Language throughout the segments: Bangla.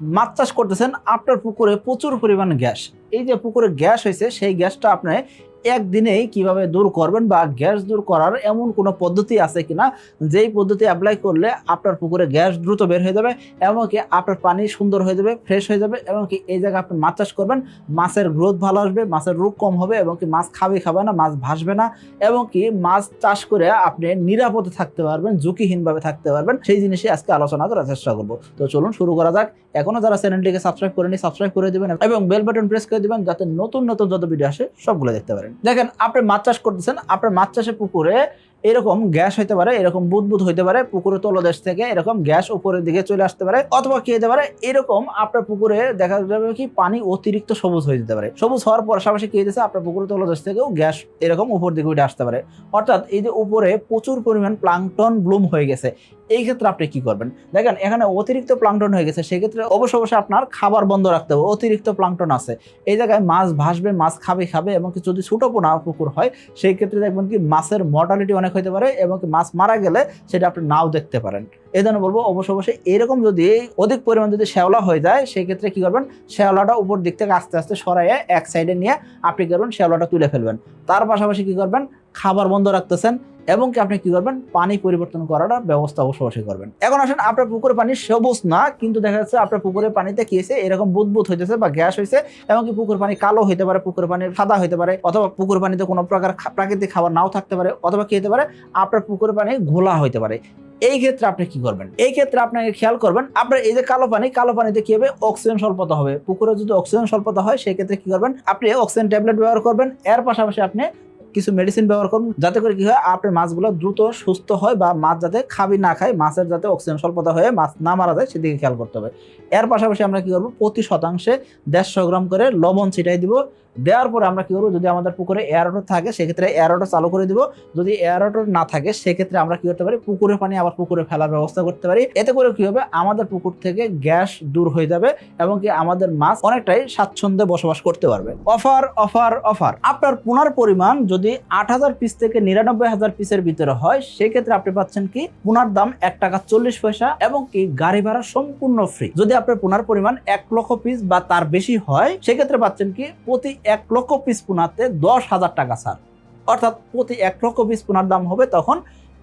মাছ চাষ করতেছেন আপনার পুকুরে প্রচুর পরিমাণ গ্যাস। এই যে পুকুরে গ্যাস হয়েছে সেই গ্যাসটা আপনি একদিনেই কীভাবে দূর করবেন বা গ্যাস দূর করার এমন কোনো পদ্ধতি আছে কিনা, যেই পদ্ধতি অ্যাপ্লাই করলে আপনার পুকুরে গ্যাস দ্রুত বের হয়ে যাবে এমনকি আপনার পানি সুন্দর হয়ে যাবে ফ্রেশ হয়ে যাবে এমনকি এই জায়গায় আপনি মাছ চাষ করবেন, মাছের গ্রোথ ভালো আসবে, মাছের রোগ কম হবে এবং কি মাছ খাবে খাবে না, মাছ ভাসবে না এবং কি মাছ চাষ করে আপনি নিরাপদে থাকতে পারবেন, ঝুঁকিহীনভাবে থাকতে পারবেন, সেই জিনিসই আজকে আলোচনা করার চেষ্টা করব। তো চলুন শুরু করা যাক। এখনও যারা চ্যানেলটিকে সাবস্ক্রাইব করেনি সাবস্ক্রাইব করে দেবেন এবং বেল বাটন প্রেস করে দিবেন যাতে নতুন নতুন যত ভিডিও আসে সবগুলো দেখতে পারেন। দেখেন, আপনি মাছ চাষ করতেছেন, আপনার মাছ চাষের পুকুরে এরকম গ্যাস হইতে পারে, এরকম বুদবুদ হইতে পারে পুকুরে তলদেশ থেকে এরকম গ্যাস উপরের দিকে চলে আসতে পারে, অথবা কি হতে পারে, এরকম আপনার পুকুরে দেখা যাবে কি পানি অতিরিক্ত সবুজ হয়ে যেতে পারে। সবুজ হওয়ার পাশাপাশি কি হইতেছে, আপনার পুকুরে তলদেশ থেকেও গ্যাস এরকম উপর দিকে উঠে আসতে পারে। অর্থাৎ এই যে উপরে প্রচুর পরিমাণ প্লাংটন ব্লুম হয়ে গেছে। এই ক্ষেত্রে আপনি কি করবেন? দেখেন, এখানে অতিরিক্ত প্লাংটন হয়ে গেছে, সেক্ষেত্রে অবশ্য অবশ্যই আপনার খাবার বন্ধ রাখতে হবে, অতিরিক্ত প্লাংটন আছে। এই জায়গায় মাছ ভাসবে, মাছ খাবে খাবে, এবং যদি ছোটো পোনা পুকুর হয়, সেই ক্ষেত্রে দেখবেন কি মাছের মর্টালিটি অনেক হতে পারে, এবং মাছ মারা গেলে সেটা আপনি নাও দেখতে পারেন। এই জন্য বলব, অবশ্য অবশ্যই এরকম যদি অধিক পরিমাণ যদি শ্যাওলা হয়ে যায়, সেই ক্ষেত্রে কি করবেন? শ্যাওলাটা উপর দিক থেকে আস্তে আস্তে সরাইয়ে এক সাইডে নিয়ে আপনি করবেন? শ্যাওলাটা তুলে ফেলবেন। তার পাশাপাশি কি করবেন? খাবার বন্ধ রাখতেছেন এবং কি আপনি কি করবেন? পানি পরিবর্তন করাটা ব্যবস্থা অবশ্য অবশ্যই করবেন। এখন আসেন, আপনার পুকুরে পানি সবুজ না, কিন্তু দেখা যাচ্ছে আপনার পুকুরের পানিতে কি হয়েছে? এরকম বুদবুদ হইতেছে বা গ্যাস হয়েছে এবং কি পুকুর পানি কালো হইতে পারে, পুকুর পানি সাদা হইতে পারে, অথবা পুকুর পানিতে কোনো প্রকার প্রাকৃতিক খাবার নাও থাকতে পারে, অথবা কি হতে পারে, আপনার পুকুরের পানি ঘোলা হইতে পারে। এই ক্ষেত্রে আপনি কি করবেন? এই ক্ষেত্রে আপনাকে খেয়াল করবেন, আপনার এই যে কালো পানি, কালো পানিতে কি হবে? অক্সিজেন স্বল্পতা হবে। পুকুরে যদি অক্সিজেন স্বল্পতা হয় সেই ক্ষেত্রে কি করবেন? আপনি অক্সিজেন ট্যাবলেট ব্যবহার করবেন, এর পাশাপাশি আপনি কিছু মেডিসিন ব্যবহার করুন, যাতে করে কি হয়, আপনার মাছগুলো দ্রুত সুস্থ হয় বা মাছ যাতে খাবি না খায়, মাছের যাতে অক্সিজেন স্বল্পতা হয়ে মাছ না মারা যায়, সেদিকে খেয়াল করতে হবে। এর পাশাপাশি আমরা কি করব, প্রতি শতাংশে দেড়শো গ্রাম করে লবণ ছিটাই দিব দেওয়ার পরে আমরা কি করব? যদি আমাদের পুকুরে এয়ারোটর থাকে, সেক্ষেত্রে এয়ারোটর চালু করে দিব। যদি এয়ারোটর না থাকে, সেক্ষেত্রে আমরা কি করতে পারি? পুকুরে পানি আবার পুকুরে ফেলার ব্যবস্থা করতে পারি। এতে করে কি হবে? আমাদের পুকুর থেকে গ্যাস দূর হয়ে যাবে এবং কি আমাদের মাছ অনেকটাই স্বাচ্ছন্দ্যে বসবাস করতে পারবে। Offer offer offer. আপনার পুনার পরিমাণ যদি আট হাজার পিস থেকে নিরানব্বই হাজার পিসের ভিতরে হয়, সেক্ষেত্রে আপনি পাচ্ছেন কি? পুনার দাম এক টাকা চল্লিশ পয়সা এবং কি গাড়ি ভাড়া সম্পূর্ণ ফ্রি যদি আপনার পুনার পরিমাণ এক লক্ষ পিস বা তার বেশি হয়, সেক্ষেত্রে পাচ্ছেন কি? প্রতি এক লক্ষ পিস পুনাতে দশ হাজার টাকা ছাড় অর্থাৎ প্রতি এক লক্ষ পিস পুনার দাম হবে তখন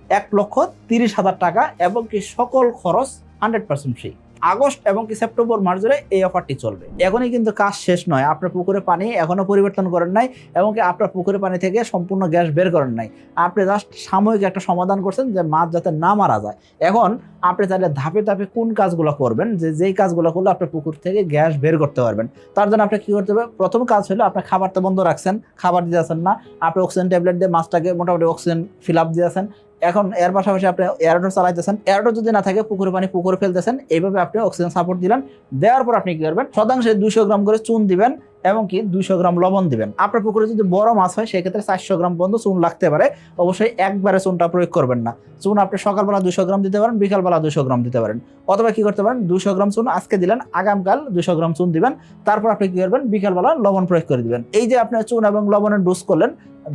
এক লক্ষ তিরিশ হাজার টাকা এবং কি সকল খরচ হান্ড্রেড পার্সেন্ট ফ্রি আগস্ট এবং কি সেপ্টেম্বর মাস ধরে এই অফারটি চলবে। এখনই কিন্তু কাজ শেষ নয়। আপনার পুকুরে পানি এখনও পরিবর্তন করেন নাই এবং কি আপনার পুকুরে পানি থেকে সম্পূর্ণ গ্যাস বের করেন নাই। আপনি জাস্ট সাময়িক একটা সমাধান করছেন যে মাছ যাতে না মারা যায়। এখন আপনি তাহলে ধাপে ধাপে কোন কাজগুলো করবেন? যে যেই কাজগুলো করলে আপনার পুকুর থেকে গ্যাস বের করতে পারবেন। তার জন্য আপনি কী করতে হবে? প্রথম কাজ হলো আপনার খাবারটা বন্ধ রাখছেন, খাবার দিয়ে আছেন না। আপনি অক্সিজেন ট্যাবলেট দিয়ে মাছটাকে মোটামুটি অক্সিজেন ফিল আপ দিয়ে আছেন। এখন এর পাশাপাশি আপনি এয়ারোটর চালাইতেছেন। এয়ারোটর যদি না থাকে, পুকুরে পানি পুকুরে ফেলতেছেন, এইভাবে আপনি অক্সিজেন সাপোর্ট দিলেন। দেওয়ার পর আপনি কি করবেন? শতাংশে দুইশো গ্রাম করে চুন দিবেন এবং কি দুইশো গ্রাম লবণ দিবেন। আপনার পুকুরে যদি বড় মাছ হয়, সেক্ষেত্রে চারশো গ্রাম পর্যন্ত চুন লাগতে পারে। অবশ্যই একবারে চুনটা প্রয়োগ করবেন না। চুন আপনি সকালবেলা দুশো গ্রাম দিতে পারেন, বিকালবেলা দুশো গ্রাম দিতে পারেন। অথবা কি করতে পারেন? দুশো গ্রাম চুন আজকে দিলেন, আগামকাল দুশো গ্রাম চুন দিবেন। তারপর আপনি কি করবেন? বিকালবেলা লবণ প্রয়োগ করে দিবেন। এই যে আপনি চুন এবং লবণের ডোজ করলেন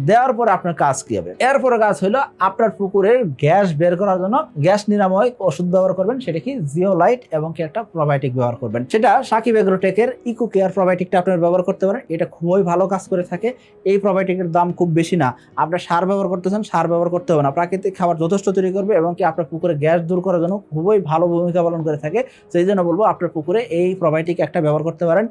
দেওয়ার পরে আপনার কাজ কি হবে? এরপরে কাজ হলো আপনার পুকুরের গ্যাস বের করার জন্য গ্যাস নিরাময় ওষুধ ব্যবহার করবেন, সেটা কি জিও লাইট এবং কি একটা প্রোবায়োটিক ব্যবহার করবেন। সেটা সাকিব এগ্রোটেকের ইকো কেয়ার প্রোবায়োটিকটা আপনার ব্যবহার করতে পারেন, এটা খুবই ভালো কাজ করে থাকে। এই প্রোবায়োটিকের দাম খুব বেশি না। আপনার সার ব্যবহার করতেছেন সার ব্যবহার করতে হবে না। প্রাকৃতিক খাবার যথেষ্ট তৈরি করবে এবং কি আপনার পুকুরে গ্যাস দূর করার জন্য খুবই ভালো ভূমিকা পালন করে থাকে। সেই জন্য বলব আপনার পুকুরে এই প্রোবায়োটিক একটা ব্যবহার করতে পারেন।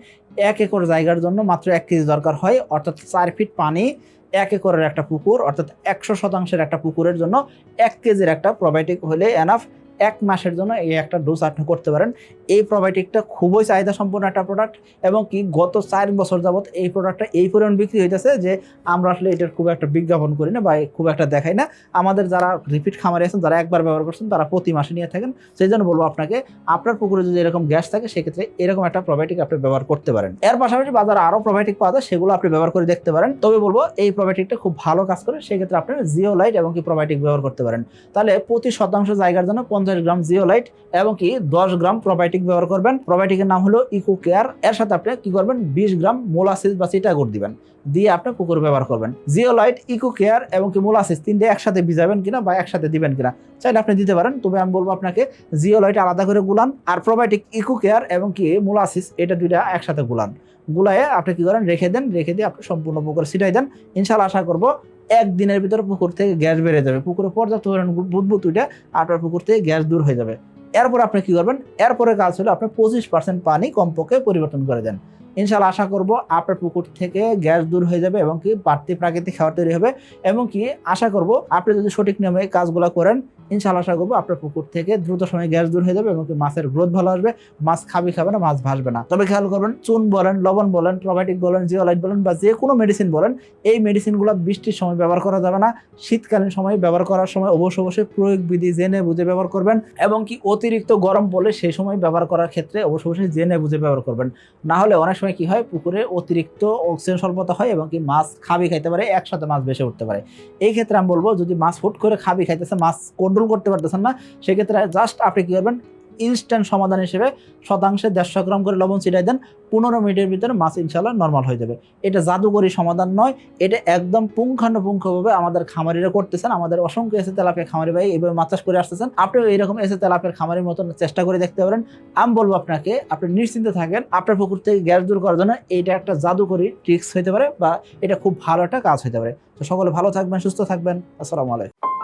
এক একর জায়গার জন্য মাত্র এক কেজি দরকার হয়, অর্থাৎ চার ফিট পানি এক একরের একটা পুকুর, অর্থাৎ একশো শতাংশের একটা পুকুরের জন্য এক কেজির একটা প্রোবায়োটিক হলে এনাফ এক মাসের জন্য এই একটা ডোজ আপনি করতে পারেন। এই প্রোবায়োটিকটা খুবই চাহিদা সম্পন্ন একটা প্রোডাক্ট এবং কি গত চার বছর যাবত এই প্রোডাক্টটা এই পরিমাণ বিক্রি হইতেছে যে আমরা আসলে এটার খুব একটা বিজ্ঞাপন করি না বা খুব একটা দেখাই না। আমাদের যারা রিপিট খামারে আছেন, যারা একবার ব্যবহার করছেন, তারা প্রতি মাসে নিয়ে থাকেন। সেই জন্য বলব আপনাকে, আপনার পুকুরে যদি এরকম গ্যাস থাকে, সেক্ষেত্রে এরকম একটা প্রোবায়োটিক আপনি ব্যবহার করতে পারেন। এর পাশাপাশি বাজারে আরও প্রোবায়োটিক পাওয়া যায়, সেগুলো আপনি ব্যবহার করে দেখতে পারেন। তবে বলব, এই প্রোবায়োটিকটা খুব ভালো কাজ করে। সেক্ষেত্রে আপনি জিও লাইট এবং কি প্রোবায়োটিক ব্যবহার করতে পারেন। তাহলে প্রতি শতাংশ জায়গার জন্য পঞ্চাশ পঞ্চাশ গ্রাম জিওলাইট এবং কি দশ গ্রাম প্রোবায়োটিক ব্যবহার করবেন। প্রোবায়োটিকের নাম হলো ইকো কেয়ার এর সাথে আপনি কি করবেন? বিশ গ্রাম মোলাসিস বা চিটাগুড় দিবেন। দিয়ে আপনি কুকুর ব্যবহার করবেন। জিওলাইট ইকো কেয়ার এবং কি মোলাসিস তিনটে একসাথে ভিজাবেন কিনা বা একসাথে দিবেন কিনা, চাইলে আপনি দিতে পারেন। তবে আমি বলব আপনাকে জিওলাইট আলাদা করে গুলান আর প্রোবায়োটিক ইকো কেয়ার এবং কি মোলাসিস এটা দুইটা একসাথে গুলান। গুলায়ে আপনি কি করেন? রেখে দেন। রেখে দিয়ে আপনি সম্পূর্ণ পুকুরে ছিটাই দেন। ইনশাল্লাহ আশা করব একদিনের ভিতরে পুকুর থেকে গ্যাস বেড়ে যাবে। পুকুরে পর্যাপ্ত পরিমাণ বুদবুদ উঠে আপনার পুকুর থেকে গ্যাস দূর হয়ে যাবে। এরপর আপনি কি করবেন? এরপরে কাজ হলো আপনি পঁচিশ পার্সেন্ট পানি কমপক্ষে পরিবর্তন করে দেন। ইনশাল্লাহ আশা করব আপনার পুকুর থেকে গ্যাস দূর হয়ে যাবে এবং কি বাড়তি প্রাকৃতিক খাবার তৈরি হবে। এবং কি আশা করব আপনি যদি সঠিক নিয়মে কাজগুলো করেন ইনশাল্লাহ আশা করব আপনার পুকুর থেকে দ্রুত সময়ে গ্যাস দূর হয়ে যাবে এবং মাছের গ্রোথ ভালো আসবে, মাছ খাবি খাবে না, মাছ ভাসবে না। তবে খেয়াল করবেন, চুন বলেন, লবণ বলেন প্রোবায়োটিক বলেন, জিওলাইট বলেন বা যে কোনো মেডিসিন বলেন, এই মেডিসিনগুলো বৃষ্টির সময় ব্যবহার করা যাবে না। শীতকালীন সময় ব্যবহার করার সময় অবশ্যই অবশ্যই প্রয়োগ বিধি জেনে বুঝে ব্যবহার করবেন এবং কি অতিরিক্ত গরম পড়লে সেই সময় ব্যবহার করার ক্ষেত্রে অবশ্যই অবশ্যই জেনে বুঝে ব্যবহার করবেন। না হলে অনেক সময় কি হয়, পুকুরে অতিরিক্ত অক্সিজেন স্বল্পতা হয় এবং কি মাছ খাবি খাইতে পারে, একসাথে মাছ বেশি উঠতে পারে। এই ক্ষেত্রে আমি বলব, যদি মাছ হুট করে খাবি খাইতেছে, মাছ কন্ট্রোল করতে পারতেছেন না, সেক্ষেত্রে জাস্ট আপনি কি করবেন ইনস্ট্যান্ট সমাধান হিসেবে শতাংশে দেড়শো গ্রাম করে লবণ ছিটাই দেন, পনেরো মিনিটের ভিতরে মাছ ইনশাল্লাহ নর্মাল হয়ে যাবে। এটা জাদুকরি সমাধান নয়, এটা একদম পুঙ্খানুপুঙ্খভাবে আমাদের খামারিরা করতেছেন, আমাদের অসংখ্য এসে তেলাপিয়া খামারি ভাই এইভাবে মাছ চাষ করে আসতেছেন, আপনিও এইরকম এসে তেলাপিয়ার খামারের মতন চেষ্টা করে দেখতে পারেন। আমি বলব আপনাকে, আপনি নিশ্চিন্তে থাকেন, আপনার পুকুর থেকে গ্যাস দূর করার জন্য এইটা একটা জাদুকরি ট্রিক্স হতে পারে বা এটা খুব ভালো একটা কাজ হতে পারে। তো সকলে ভালো থাকবেন, সুস্থ থাকবেন, আসসালামু আলাইকুম।